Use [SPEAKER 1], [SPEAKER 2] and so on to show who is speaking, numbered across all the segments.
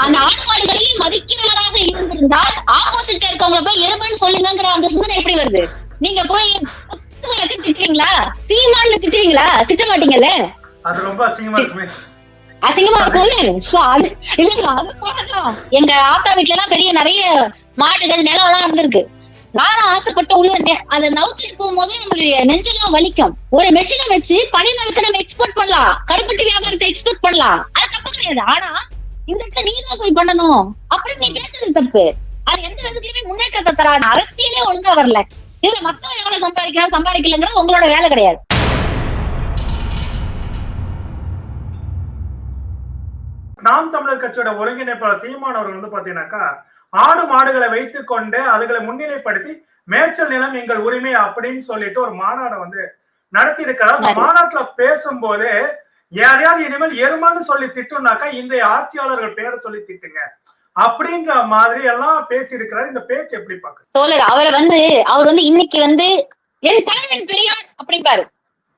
[SPEAKER 1] அந்த ஆடு மாடுகளையும் மதிக்கிறவராக இருந்திருந்தால் ஆப்போசிட்ல இருக்கவங்கள போய் எருமைன்னு சொல்லுங்கிற அந்த சிந்தனை எப்படி வருது? நீங்க போய் திட்டுவீங்களா சீமான்னு திட்டுவீங்களா திட்ட மாட்டீங்கல்ல?
[SPEAKER 2] அது ரொம்ப அசிங்கமா இருக்குமே.
[SPEAKER 1] அசிங்கமா இருக்கும்ல? சோ அது இல்ல அது போலதான். எங்க ஆத்தா வீட்ல எல்லாம் பெரிய நிறைய மாடுகள் நிலம் எல்லாம் இருந்திருக்கு. நானும் ஆசைப்பட்டு உள்ள அதை நவுத்திட்டு போகும்போது நம்மளுடைய நெஞ்செல்லாம் வலிக்கும். ஒரு மெஷினை வச்சு பனி நிலத்தை நம்ம எக்ஸ்போர்ட் பண்ணலாம். கருப்பட்டி வியாபாரத்தை எக்ஸ்போர்ட் பண்ணலாம். அது தப்பு கிடையாது. ஆனா இந்த இடத்துல நீ தான் போய் பண்ணணும். அப்படின்னு நீ பேசுறது தப்பு. அது எந்த விதத்திலுமே முன்னேற்றத்தை தராது. அரசியலே ஒழுங்கா வரல. இதுல மத்தவன் எவ்வளவு சம்பாதிக்கிறான் சம்பாதிக்கலங்கிறது உங்களோட வேலை கிடையாது.
[SPEAKER 2] நாம் தமிழர் கட்சியோட ஒருங்கிணைப்பாளர் சீமான் அவர்கள் வந்து பாத்தீங்கன்னாக்கா ஆடு மாடுகளை வைத்துக் கொண்டு அதுகளை முன்னிலைப்படுத்தி மேய்ச்சல் நிலம் எங்கள் உரிமை அப்படின்னு சொல்லிட்டு ஒரு மாநாடை வந்து நடத்தி இருக்கிறார் அந்த மாநாட்டுல பேசும்போது யாரையாவது இனிமேல் எருமான்னு சொல்லி திட்டுனாக்கா இன்றைய ஆட்சியாளர்கள் பேரை சொல்லி திட்டுங்க. அப்படிங்கிற மாதிரி எல்லாம் பேசி இருக்கிறாரு இந்த பேச்சு எப்படி பாக்கு
[SPEAKER 1] தோழர் அவரை வந்து அவர் வந்து இன்னைக்கு வந்து என் தலைவன் பெரியார் அப்படிம்பாரு.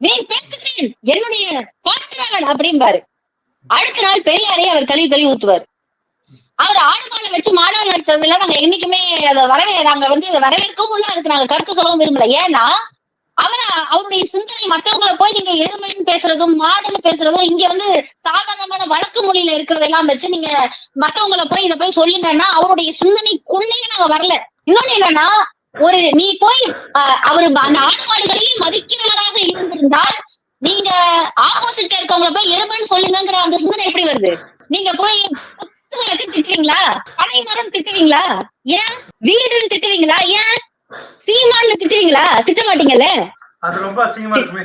[SPEAKER 1] நீ பேசுகிறேன் என்னுடைய பாட்டனாவன் அப்படிம்பாரு. அடுத்த நாள் பெரியாரே அவர் கழுவி கழுவி ஊத்துவார். அவர் ஆடுமாடு வச்சு மாநாடு நடத்துறதுல நாங்க என்னைக்குமே அதை வரவே நாங்க வந்து வரவேற்கவும் உள்ள அதுக்கு நாங்க கருத்து சொல்லவும் விரும்பல. ஏன்னா அவர்? அவருடைய சிந்தனை மத்தவங்களை போய் நீங்க எருமைன்னு பேசுறதும் மாடுன்னு பேசுறதும் இங்க வந்து சாதாரணமான வழக்கு மொழியில இருக்கிறதெல்லாம் வச்சு நீங்க மத்தவங்கள போய் இதை போய் சொல்லுங்கன்னா அவருடைய சிந்தனைக்குள்ளேயே நாங்க வரல. இன்னொன்னு என்னன்னா ஒரு நீ போய் அஹ், அவரு அந்த ஆடு மாடுகளையும் மதிக்கிறவராக இருந்திருந்தால் நீங்க ஆப்போசிட்ல இருக்கவங்கள போய் எருமைன்னு சொல்லுங்கிற அந்த சிந்தனை எப்படி வருது? நீங்க போய் திட்டுவீங்களா? பனை மரம் திட்டுவீங்களா? ஏன்? வீடுன்னு திட்டுவீங்களா? ஏன்? சீமான்னு திட்டுவீங்களா திட்ட மாட்டீங்கல்ல?
[SPEAKER 2] அது ரொம்ப அசிங்கமா இருக்குமே.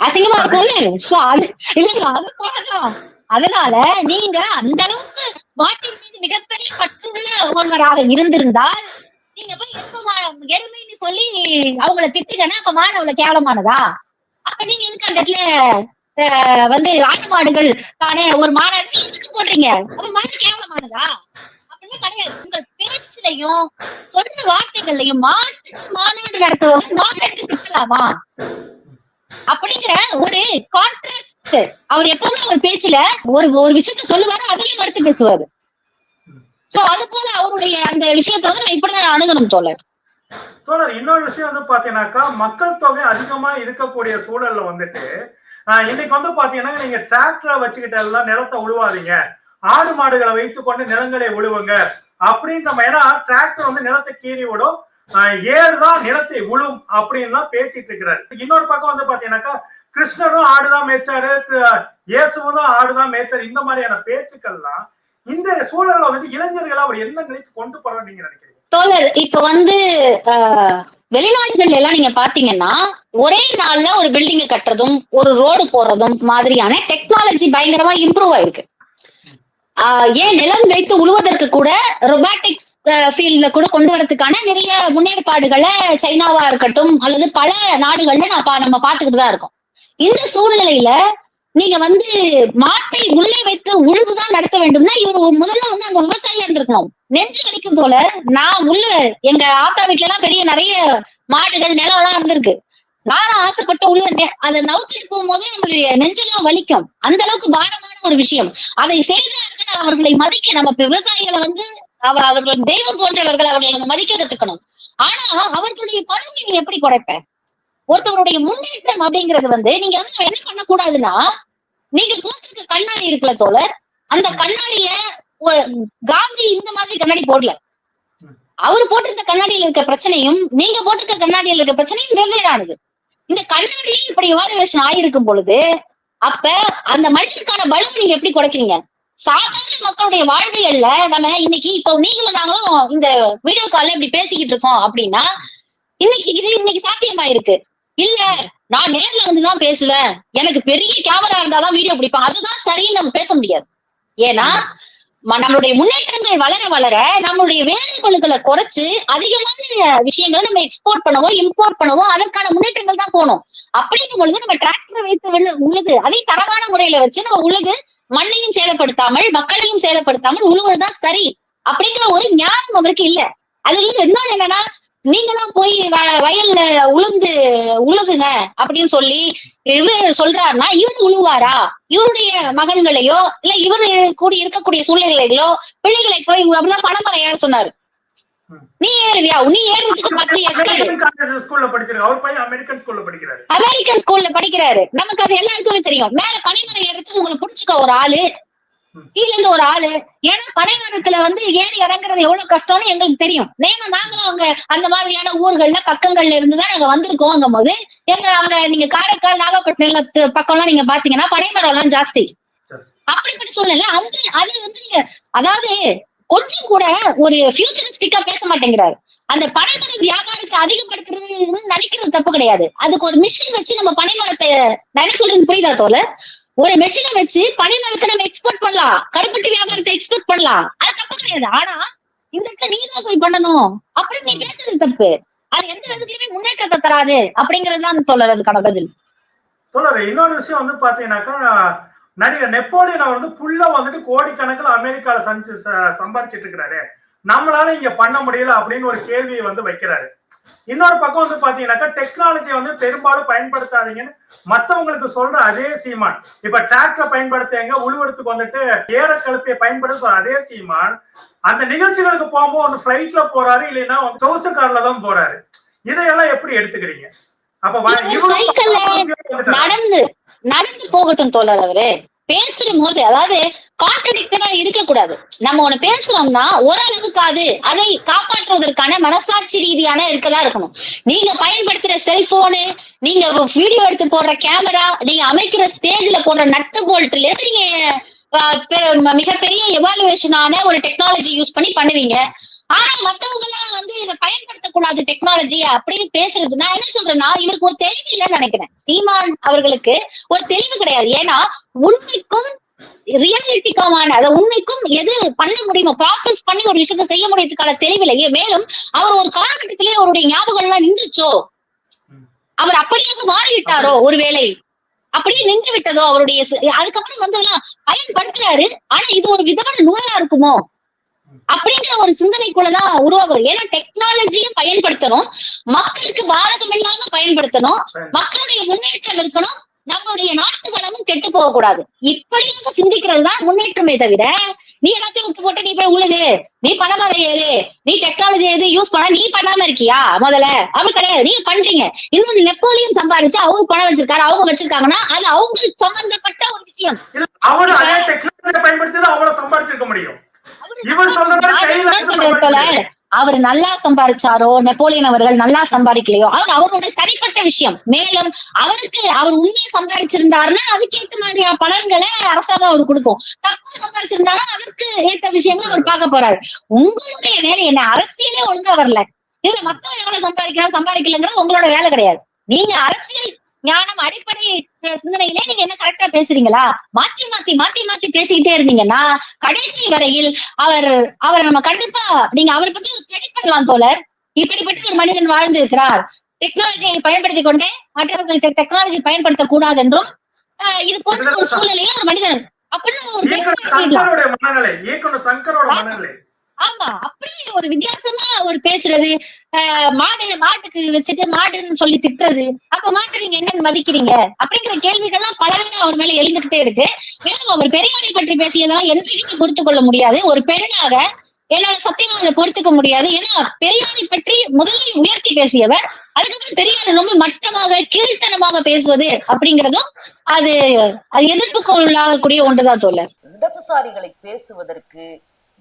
[SPEAKER 1] அசிங்கமா இருக்கும்ல? சோ அது இல்ல அது போலதான். அதனால நீங்க அந்த அளவுக்கு மாட்டின் மீது மிகப்பெரிய பற்றுள்ள ஒருவராக இருந்திருந்தால் நீங்க போய் எருமை எருமைன்னு சொல்லி அவங்கள திட்டுங்கன்னா அப்ப மாடு அவ்வளவு கேவலமானதா? அப்ப நீங்க எதுக்கு அந்த இடத்துல வந்து ஆட்டு மாடுகள் தானே ஒரு எதுக்கு போடுறீங்க? அப்ப மாடு கேவலமானதா? மட்டுமே கிடையாது உங்கள் பேச்சிலையும் சொல்ற வார்த்தைகள்லையும் மாட்டு மாநாடு நடத்துவோம். மாநாடு திட்டலாமா அப்படிங்கிற ஒரு கான்ட்ராஸ்ட் அவர் எப்பவுமே ஒரு பேச்சுல ஒரு ஒரு விஷயத்த சொல்லுவாரு அதையும் மறுத்து பேசுவாரு. சோ அது போல அவருடைய அந்த விஷயத்தை வந்து நான் இப்படிதான் அணுகணும் தோழர்.
[SPEAKER 2] தோழர் இன்னொரு விஷயம் வந்து பாத்தீங்கன்னாக்கா மக்கள் தொகை அதிகமா இருக்கக்கூடிய சூழல்ல வந்துட்டு ஆஹ், இன்னைக்கு வந்து பாத்தீங்கன்னா நீங்க டிராக்டரை வச்சுக்கிட்டு எல்லாம் நிலத்தை உழுவாதீங்க. ஆடு மாடுகளை வைத்துக் கொண்டு நிலங்களை உழுவுங்க. அப்படின்ற நம்ம ஏன்னா டிராக்டர் வந்து நிலத்தை கீறி விடும். ஆஹ், நிலத்தை உழும் அப்படின்லாம் பேசிட்டு இருக்கிறாரு. இன்னொரு பக்கம் வந்து பாத்தீங்கன்னாக்கா கிருஷ்ணரும் ஆடுதான் மேய்ச்சாரு இயேசுவும் தான் ஆடுதான் மேய்ச்சாரு. இந்த மாதிரியான பேச்சுக்கள்லாம் இந்த சூழல்ல வந்து இளைஞர்களை அவர் என்ன நிலைக்கு கொண்டு போறோம் நீங்க நினைக்கிறீங்க?
[SPEAKER 1] தோழர் இப்ப வந்து ஆஹ், வெளிநாடுகள்ல எல்லாம் நீங்க பாத்தீங்கன்னா ஒரே நாள்ல ஒரு பில்டிங் கட்டுறதும் ஒரு ரோடு போடுறதும் மாதிரியான டெக்னாலஜி பயங்கரமா இம்ப்ரூவ் ஆயிருக்கு. ஏன் நிலம் வைத்து உழுவதற்கு கூட ரொபாட்டிக்ஸ் ஃபீல்ட்ல கூட கொண்டு வரதுக்கான நிறைய முன்னேற்பாடுகளை சைனாவா இருக்கட்டும் அல்லது பல நாடுகள்ல நான் பா- நம்ம பாத்துக்கிட்டு தான் இருக்கோம். இந்த சூழ்நிலையில நீங்க வந்து மாட்டை உள்ளே வைத்து உழுதுதான் நடத்த வேண்டும்னா இவர் முதல்ல வந்து அங்க விவசாயியா இருந்திருக்கணும். நெஞ்சு வலிக்கும் தோழர் நான் உள்ள எங்க ஆத்தா வீட்டுல எல்லாம் பெரிய நிறைய மாடுகள் நிலம் எல்லாம் இருந்திருக்கு. நானும் ஆசைப்பட்டு உள்ள அதை நவுத்திட்டு போகும்போது நம்மளுடைய நெஞ்செல்லாம் வலிக்கும். அந்த அளவுக்கு பாரமான ஒரு விஷயம். அதை செய்தார்கள் அவர்களை மதிக்க நம்ம விவசாயிகளை வந்து அவ அவர்கள் தெய்வம் போன்றவர்கள் அவர்களை நம்ம மதிக்க கத்துக்கணும். ஆனா அவர்களுடைய பழுவை நீங்க எப்படி குறைப்ப? ஒருத்தவருடைய முன்னேற்றம் அப்படிங்கிறது வந்து நீங்க வந்து என்ன பண்ணக்கூடாதுன்னா நீங்க போட்டிருக்க கண்ணாடி இருக்குல்ல தோழர்? அந்த கண்ணாடிய காந்தி இந்த மாதிரி கண்ணாடி போடல. அவர் போட்டிருந்த கண்ணாடியில இருக்க பிரச்சனையும் நீங்க போட்டிருக்க கண்ணாடியில இருக்க பிரச்சனையும் வெவ்வேறானது. இந்த கண்ணாடி இப்படி எவாலுவேஷன் ஆயிருக்கும் பொழுது அப்ப அந்த மனுஷனுக்கான பலுவை நீங்க எப்படி குறைக்கிறீங்க? சாதாரண மக்களுடைய வாழ்வியல்ல நம்ம இன்னைக்கு இப்போ நீங்களும் நாங்களும் இந்த வீடியோ கால்ல இப்படி பேசிக்கிட்டு இருக்கோம் அப்படின்னா இன்னைக்கு இது இன்னைக்கு சாத்தியமாயிருக்கு. இல்ல நான் நேர்ல வந்துதான் பேசுவேன். எனக்கு பெரிய கேமரா இருந்தாதான் வீடியோ பிடிப்பேன். அதுதான் சரின்னு நம்ம பேச முடியாது. ஏன்னா நம்மளுடைய முன்னேற்றங்கள் வளர வளர நம்மளுடைய வேலைகளுக்களை குறைச்சு அதிகமான விஷயங்களை நம்ம எக்ஸ்போர்ட் பண்ணவோ இம்போர்ட் பண்ணவோ அதற்கான முன்னேற்றங்கள் தான் போகணும். அப்படிங்கும் பொழுது நம்ம டிராக்டர் வைத்து உழுது அதை தரமான முறையில வச்சு நம்ம உழுது மண்ணையும் சேதப்படுத்தாமல் மக்களையும் சேதப்படுத்தாமல் உழுவதுதான் சரி அப்படிங்கிற ஒரு ஞானம் அவருக்கு இல்ல. அதுல இருந்து இன்னொன்னு என்னன்னா நீங்க தான் போய் வயல்ல உளுந்து உழுதுங்க அப்படின்னு சொல்லி இவரு சொல்றாருன்னா இவர் உழுவாரா? இவருடைய மகன்களையோ இல்ல இவரு கூடி இருக்கக்கூடிய சூழ்நிலைகளோ பிள்ளைகளை போய் அப்படிதான் பணமரம் ஏற சொன்னாரு. நீ ஏறுவியா? நீ ஏறுறதுக்கு பத்து
[SPEAKER 2] அமெரிக்கன் ஸ்கூல்ல படிக்கிறாரு.
[SPEAKER 1] நமக்கு அது எல்லாருக்குமே தெரியும். மேல பனைமரம் ஏறதுக்கு உங்களுக்கு புடிச்சுக்க ஒரு ஆளு. கீழ இருந்து ஒரு ஆளு. ஏன்னா பனைமரத்துல வந்து ஏறி இறங்குறது எவ்வளவு கஷ்டம்னு எங்களுக்கு தெரியும். ஏன்னா நாங்களும் அங்க அந்த மாதிரியான ஊர்கள்ல பக்கங்கள்ல இருந்துதான் நாங்க வந்திருக்கோங்கும் போது எங்க அங்க நீங்க காரைக்கால் நாகப்பட்டினம் பக்கம்லாம் நீங்க பாத்தீங்கன்னா பனைமரம் எல்லாம் ஜாஸ்தி. அப்படிப்பட்ட சூழ்நிலை அந்த அது வந்து நீங்க அதாவது கொஞ்சம் கூட ஒரு ஃபியூச்சரிஸ்டிக்கா பேச மாட்டேங்கிறாரு. அந்த பனைமர வியாபாரத்தை அதிகப்படுத்துறது நினைக்கிறது தப்பு கிடையாது. அதுக்கு ஒரு மிஷின் வச்சு நம்ம பனைமரத்தை நான் என்ன சொல்றது புரியுதா தோல ஒரு மெஷினை வச்சு பனைமரத்தை நம்ம எக்ஸ்போர்ட் பண்ணலாம். கருப்பட்டி வியாபாரத்தை எக்ஸ்போர்ட் பண்ணலாம். அது தப்பு கிடையாது. ஆனா இந்த இடத்துல நீ தான் போய் பண்ணணும். அப்படின்னு நீ பேசுறது தப்பு. அது எந்த விதத்துலயுமே முன்னேற்றத்தை தராது. அப்படிங்கிறது தான் தோழர் அதுக்கான பதில்.
[SPEAKER 2] இன்னொரு விஷயம் வந்து பாத்தீங்கன்னாக்கா நடிகர் நெப்போலியன் அவர் வந்து புல்ல வந்துட்டு கோடிக்கணக்கில் அமெரிக்கால சஞ்சு ச- சம்பாரிச்சிட்டு இருக்கிறாரு. நம்மளால இங்க பண்ண முடியல அப்படின்னு ஒரு கேள்வியை வந்து வைக்கிறாரு. இன்னொரு பக்கம் வந்து பாத்தீங்கன்னாக்கா டெக்னாலஜி வந்து பெரும்பாலும் பயன்படுத்தாதீங்கன்னு மத்தவங்களுக்கு சொல்ற அதே சீமான். இப்ப டிராக்டரை பயன்படுத்துங்க உழுவறதுக்கு வந்துட்டு ஏற கலப்பையை பயன்படுத்த சொல்ற அதே சீமான். அந்த நிகழ்ச்சிகளுக்கு போகும்போது ஒன்று ஃபிளைட்ல போறாரு இல்லைன்னா சொகுசு கார்ல தான் போறாரு. இதையெல்லாம் எப்படி எடுத்துக்கிறீங்க? அப்ப.
[SPEAKER 1] நடந்து நடந்து போகட்டும் தோழர் அவரு. பேசுற போது அதாவது கான்ட்ரடிக்டடா இருக்க கூடாது நம்ம ஒண்ணு பேசுறோம்னா ஓரளவுக்காது அதை காப்பாற்றுவதற்கான மனசாட்சி ரீதியான இருக்கதா இருக்கணும். நீங்க பயன்படுத்துற செல்போனு நீங்க வீடியோ எடுத்து போடுற கேமரா நீங்க அமைக்கிற ஸ்டேஜ்ல போடுற நட்டு போல்ட்ல இருந்து நீங்க மிகப்பெரிய எவாலுவேஷனான ஒரு டெக்னாலஜி யூஸ் பண்ணி பண்ணுவீங்க. ஆனா மத்தவங்க எல்லாம் வந்து இதை பயன்படுத்தக்கூடாது டெக்னாலஜி அப்படின்னு பேசுறது. நான் என்ன சொல்றேன்னா இவருக்கு ஒரு தெளிவு இல்லைன்னு நினைக்கிறேன். சீமான் அவர்களுக்கு ஒரு தெளிவு கிடையாது. ஏன்னா உண்மைக்கும் ரியாலிட்டிக்கான அதை உண்மைக்கும் எது பண்ண முடியுமோ ப்ராசஸ் பண்ணி ஒரு விஷயத்தை செய்ய முடியறதுக்கான தெளிவில்லையே மேலும் அவர் ஒரு காலகட்டத்திலேயே அவருடைய ஞாபகம் எல்லாம் நின்றுச்சோ? அவர் அப்படியாக மாறிவிட்டாரோ ஒருவேளை? அப்படியே நின்று விட்டதோ அவருடைய அதுக்கப்புறம் வந்ததெல்லாம் பயன்படுத்துறாரு ஆனா இது ஒரு விதமான நோயா இருக்குமோ? அப்படிங்கிற ஒரு சிந்தனைக்குள்ளதான் உருவாகும் ஏன்னா டெக்னாலஜியும் பயன்படுத்தணும் மக்களுக்கு பாதகம் இல்லாம பயன்படுத்தணும் மக்களுடைய முன்னேற்றம் இருக்கணும் நம்மளுடைய நாட்டு வளமும் கெட்டு போக கூடாது இப்படியாக சிந்திக்கிறது தான் முன்னேற்றமே தவிர நீ எல்லாத்தையும் விட்டு போட்டு நீ போய் உழுது நீ பணமர ஏறு நீ டெக்னாலஜி எதுவும் யூஸ் பண்ண நீ பண்ணாம இருக்கியா? முதல்ல. அப்படி கிடையாது. நீங்க பண்றீங்க. இன்னொன்னு நெப்போலியன் சம்பாதிச்சு அவங்க பணம் வச்சிருக்காரு அவங்க வச்சிருக்காங்கன்னா அது அவங்களுக்கு சம்பந்தப்பட்ட ஒரு விஷயம்.
[SPEAKER 2] அதே பயன்படுத்தி அவ்வளவு சம்பாதிச்சிருக்க முடியும். இவர் சொல்ற
[SPEAKER 1] அவர் நல்லா சம்பாதிச்சாரோ நெப்போலியன் அவர்கள் நல்லா சம்பாதிக்கலையோ அவர் அவருடைய தனிப்பட்ட விஷயம். மேலும் அவருக்கு அவர் உண்மையை சம்பாதிச்சிருந்தாருன்னா அதுக்கேத்த மாதிரியான பலன்களை அரசாங்கம் அவர் கொடுக்கும். தப்பா சம்பாதிச்சிருந்தாலும் அதற்கு ஏத்த விஷயங்களும் அவர் பார்க்க போறாரு. உங்களுடைய வேலை என்ன? அரசியலே ஒழுங்கா வரல. இதுல மத்தவங்க எவ்வளவு சம்பாதிக்கிறான் சம்பாதிக்கலங்கிறது உங்களோட வேலை கிடையாது. நீங்க அரசியல் ஞானம் அடிப்படை சிந்தனையிலே நீங்க என்ன கரெக்டா பேசுறீங்களா? மாத்தி மாத்தி மாத்தி மாத்தி பேசிக்கிட்டே இருந்தீங்கன்னா கடைசி வரையில் அவர் அவர் நம்ம கண்டிப்பா நீங்க அவரை பத்தி ஒரு ஸ்டடி பண்ணலாம் தோழர். இப்படிப்பட்ட ஒரு மனிதன் வாழ்ந்து இருக்கிறார் டெக்னாலஜியை பயன்படுத்திக் கொண்டே மற்றவர்கள் டெக்னாலஜி பயன்படுத்த கூடாது என்றும் இது போன்ற ஒரு சூழ்நிலையில ஒரு மனிதன் அப்படின்னு ஒரு.
[SPEAKER 2] சங்கரோட மனநிலை இயக்குனர் சங்கரோட மனநிலை.
[SPEAKER 1] ஆமா அப்படியே ஒரு வித்தியாசமா ஒரு பேசுறது. ஆஹ், மாடு மாட்டுக்கு வச்சுட்டு மாடுன்னு சொல்லி திட்டுறது. அப்ப மாட்டு நீங்க என்னன்னு மதிக்கிறீங்க? அப்படிங்கிற கேள்விகள்லாம் பலவீனம் அவர் மேல எழுந்துகிட்டே இருக்கு. மேலும் அவர் பெரியாரை பற்றி பேசியதெல்லாம் என்றைக்குமே பொறுத்து கொள்ள முடியாது. ஒரு பெண்ணாக என்னால சத்தியமா அதை பொறுத்துக்க முடியாது. ஏன்னா பெரியாரை பற்றி முதலில் உயர்த்தி பேசியவர் அதுக்கப்புறம் பெரியார் ரொம்ப மட்டமாக கீழ்த்தனமாக பேசுவது அப்படிங்கறதும் அது அது எதிர்ப்புக்கு உள்ளாகக்கூடிய ஒன்றுதான் தோல்ல
[SPEAKER 3] இடதுசாரிகளை பேசுவதற்கு